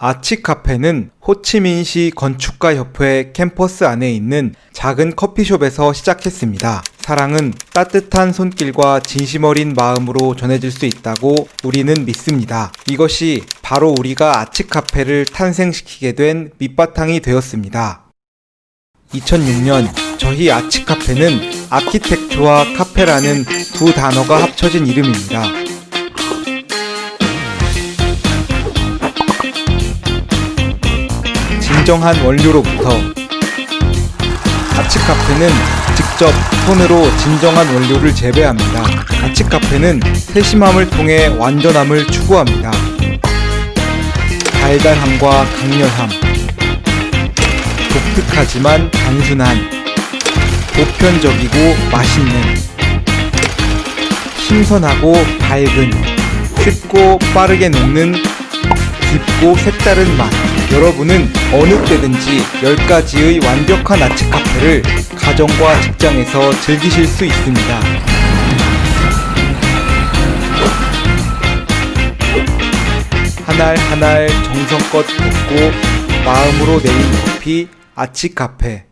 아치 카페는 호치민시 건축가 협회 캠퍼스 안에 있는 작은 커피숍에서 시작했습니다. 사랑은 따뜻한 손길과 진심 어린 마음으로 전해질 수 있다고 우리는 믿습니다. 이것이 바로 우리가 아치 카페를 탄생시키게 된 밑바탕이 되었습니다. 2006년 저희 아치 카페는 아키텍처와 카페라는 두 단어가 합쳐진 이름입니다. 진정한 원료로부터 아치 카페는 직접 손으로 진정한 원료를 재배합니다. 아치 카페는 세심함을 통해 완전함을 추구합니다. 달달함과 강렬함, 독특하지만 단순한, 보편적이고 맛있는, 신선하고 밝은, 쉽고 빠르게 녹는 깊고 색다른 맛. 여러분은 어느 때든지 10가지의 완벽한 아치 카페를 가정과 직장에서 즐기실 수 있습니다. 한 알 한 알 정성껏 붓고 마음으로 내린 커피 아치 카페.